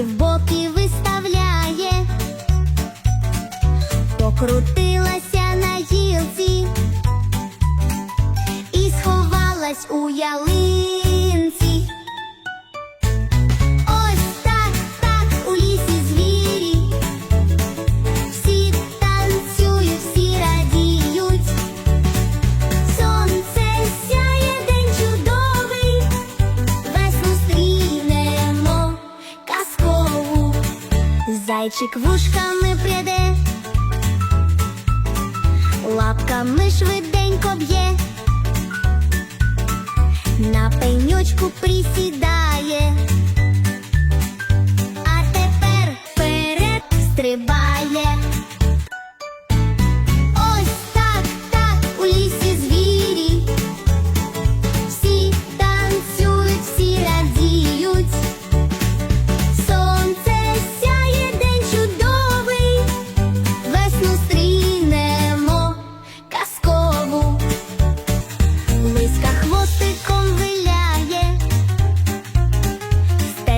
лапки в боки виставляє, покрутилася на гілці і сховалась у ялинці. Зайчик вушками пряде, лапками швиденько б'є, на пеньочку присідає, а тепер вперед стрибає.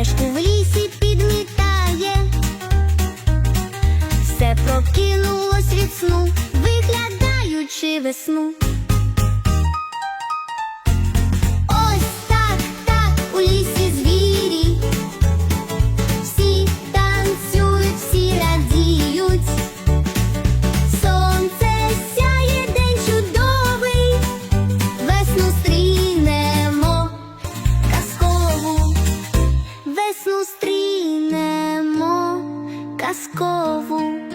Стежку в лісі підмітає. Все прокинулось від сну, виглядаючи весну. Казкову.